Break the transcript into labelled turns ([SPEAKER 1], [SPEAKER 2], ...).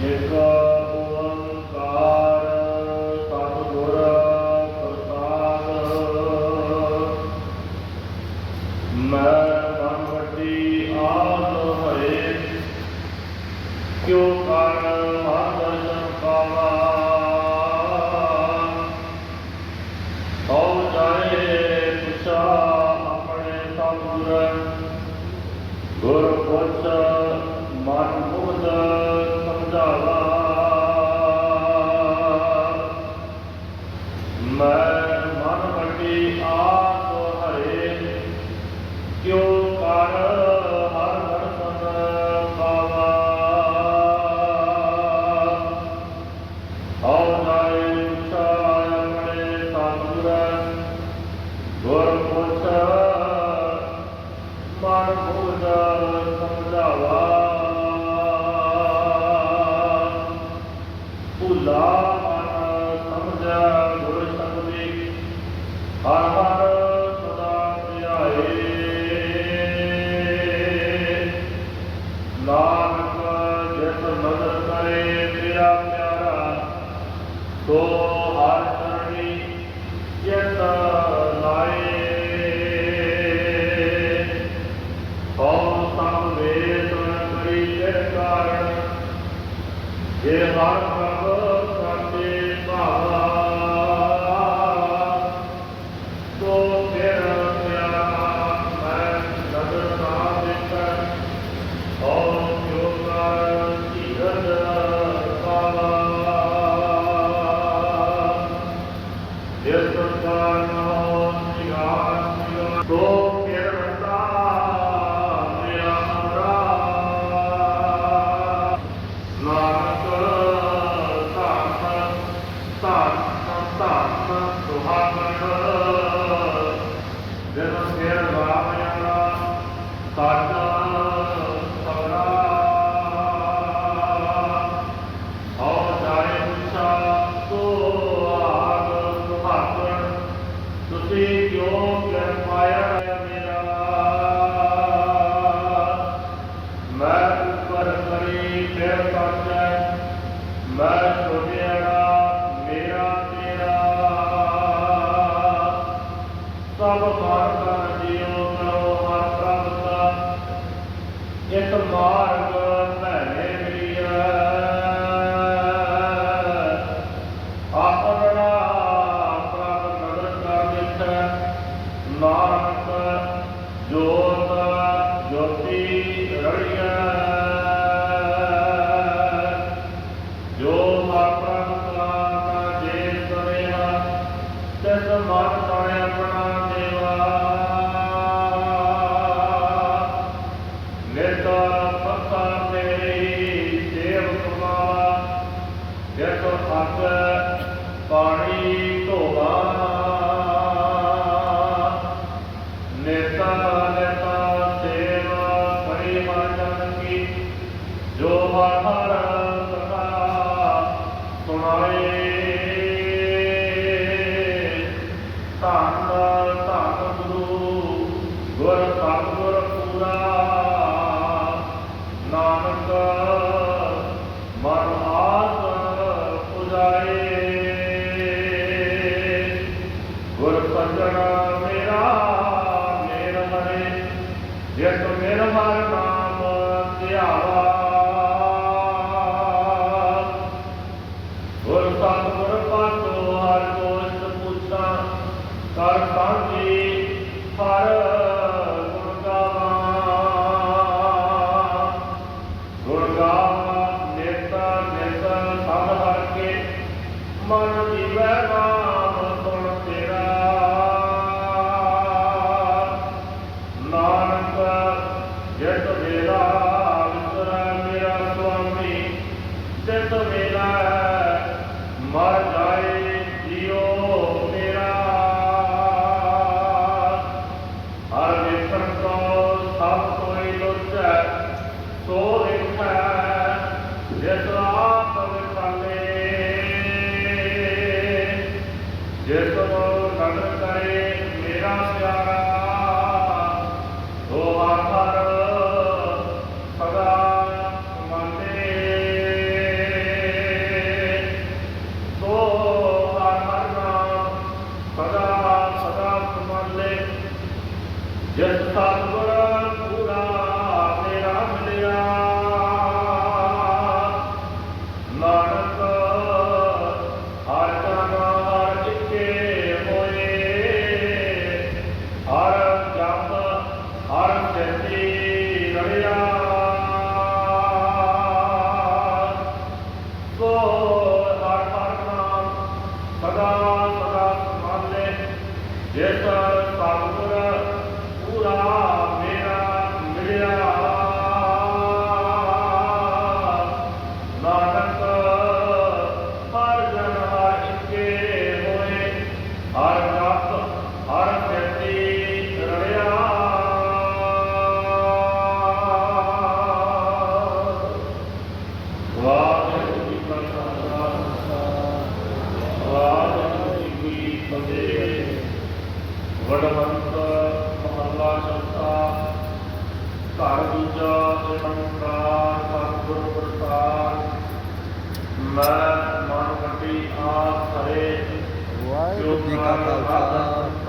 [SPEAKER 1] Jako ਭੁਲਾ ਮਨ ਸਮਝਾ ਗੁਰ ਸਬਦੇ ਹਰ ਹਰ ਸਦਾ ਧਿਆਏ। ਨਾਨਕ ਜਿਸ ਮਦਦ ਕਰੇ ਤੇਰਾ ਪਿਆਰਾ ਤੋ ਹਰ ਕਰਨੀ ਜਿਤ ਲਾਏ। ਕੌਮ ਸਮ ਵੇਤਨ ਕਰੀ ਜੇ ਕਾਰਨ, ਜੇ ਹਰ Then ਜਿਸ ਨਾਨਕ ਕਰੇ ਮੇਰਾ ਸਿਆ ਵਡਵੰਤ ਮਹੱਲਾ ਚੌਥਾ ਘਰ ਦੂਜਾ ਓੰਕਾਰ ਸਤਿਗੁਰ ਪ੍ਰਸਾਦ। ਮੈਂ ਮਨ ਕੱਟੀ ਆਪ ਕਰੇ ਵਾਹਿਗੁਰੂ ਜੀ ਕਾ ਖਾਲਸਾ।